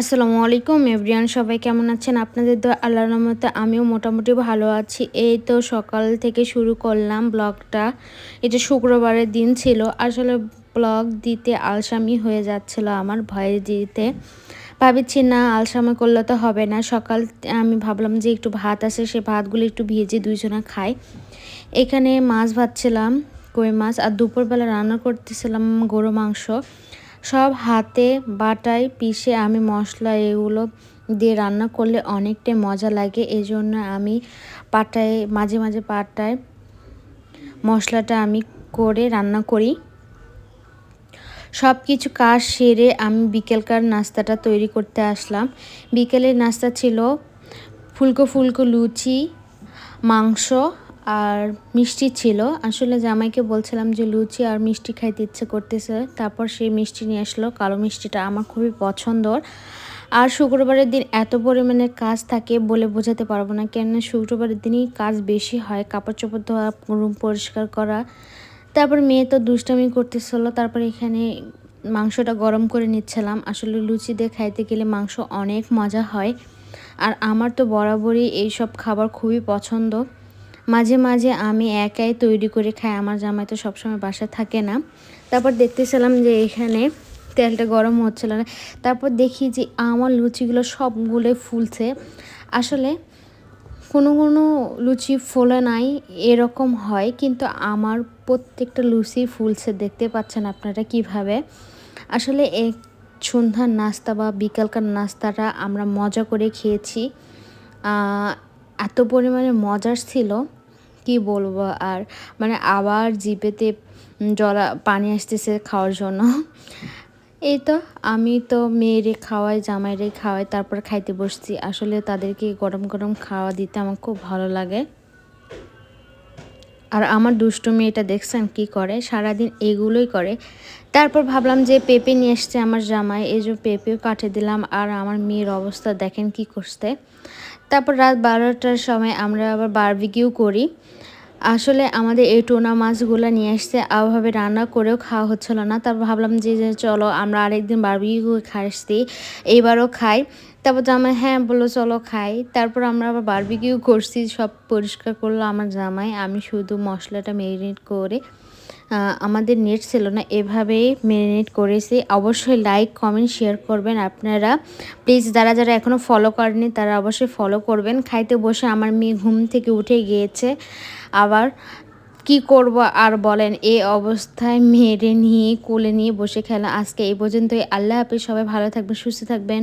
আসসালামু আলাইকুম এভরিয়ান, সবাই কেমন আছেন? আপনাদের তো আল্লাহর রহমতে আমিও মোটামুটি ভালো আছি। এই তো সকাল থেকে শুরু করলাম ব্লগটা। এটা শুক্রবারের দিন ছিল, আসলে ব্লগ দিতে আলসামি হয়ে যাচ্ছিল আমার ভয়ে দিতে। ভাবছি, না, আলসামি করলে তো হবে না। সকাল, আমি ভাবলাম যে একটু ভাত আছে, সে ভাতগুলো একটু ভিজে দুইজনা খাই। এখানে মাছ ভাজছিলাম, কই মাছ, আর দুপুরবেলা রান্না করতেছিলাম গরু মাংস। সব হাতে বাটায় পিষে আমি মশলা এগুলো দিয়ে রান্না করলে অনেকটাই মজা লাগে। এই জন্য আমি পাটায়, মাঝে মাঝে পাটায় মশলাটা আমি করে রান্না করি। সব কিছু কাজ সেরে আমি বিকেলকার নাস্তাটা তৈরি করতে আসলাম। বিকেলের নাস্তা ছিল ফুলকো ফুলকো লুচি, মাংস আর মিষ্টি ছিল। আসলে জামাইকে বলছিলাম যে লুচি আর মিষ্টি খাইতে ইচ্ছে করতেছে। তারপর সেই মিষ্টি নিয়ে আসলো। কালো মিষ্টিটা আমার খুবই পছন্দর। আর শুক্রবারের দিন এত পরিমাণে কাজ থাকে বলে বোঝাতে পারব না। কেননা শুক্রবারের দিনই কাজ বেশি হয়। কাপড় চোপড় ধোয়া, রুম পরিষ্কার করা। তারপর মেয়ে তো দুষ্টামি করতেছিল। তারপর এখানে মাংসটা গরম করে নিচ্ছিলাম। আসলে লুচি দিয়ে খাইতে গেলে মাংস অনেক মজা হয়। আর আমার তো বরাবরই এইসব খাবার খুবই পছন্দ। মাঝে মাঝে আমি একাই তৈরি করে খাই। আমার জামাই তো সবসময় বাসা থাকে না। তারপর দেখতেছিলাম যে এখানে তেলটা গরম হচ্ছিল না। তারপর দেখি যে আমার লুচিগুলো সবগুলো ফুলছে। আসলে কোনো কোনো লুচি ফোলে নাই, এরকম হয়। কিন্তু আমার প্রত্যেকটা লুচি ফুলছে, দেখতে পাচ্ছেন আপনারা কীভাবে? আসলে এক সন্ধ্যার নাস্তা বা বিকালকার নাস্তাটা আমরা মজা করে খেয়েছি। এত পরিমাণে মজার ছিল। কি বলব? আর মানে আবার জিপেতে জলা, পানি আসতেছে খাওয়ার জন্য। এই তো, আমি তো মেয়েরে খাওয়াই, জামাইরে খাওয়াই, তারপর খাইতে বসছি। আসলে তাদেরকে গরম গরম খাওয়া দিতে আমার খুব ভালো লাগে। আর আমার দুষ্টু মেয়েটা দেখছেন কি করে? সারাদিন এগুলোই করে। তারপর ভাবলাম যে পেঁপে নিয়ে এসছে আমার জামাই। এই যে পেঁপেও কাটে দিলাম আর আমার মেয়ের অবস্থা দেখেন কি করতে তারপর রাত বারোটার সময় আমরা আবার বারবিকিউ করি। আসলে আমাদের এই টোনা মাছগুলো নিয়ে আসছে আভাবে রান্না করেও খাওয়া হচ্ছিল না। তারপর ভাবলাম যে চলো আমরা আরেকদিন বারবিকিউ খাই আসছি এইবারও খাই। তারপর জামাই হ্যাঁ বলল, চলো খাই। তারপর আমরা আবার বারবিকিউ করছি, সব পরিষ্কার করল আমার জামাই। আমি শুধু মশলাটা মেরিনেট করে আমাদের নেট ছিল না, এভাবেই ম্যারিনেট করেছি। অবশ্যই লাইক কমেন্ট শেয়ার করবেন আপনারা। প্লিজ যারা যারা এখনও ফলো করেনি তারা অবশ্যই ফলো করবেন। খাইতে বসে আমার মেয়ে ঘুম থেকে উঠে গিয়েছে। আবার কি করব আর বলেন এই অবস্থায় মেরে নিয়ে, কোলে নিয়ে বসে খেলা। আজকে এই পর্যন্তই। আল্লাহ হাফিজ, সবাই ভালো থাকবেন, সুস্থ থাকবেন।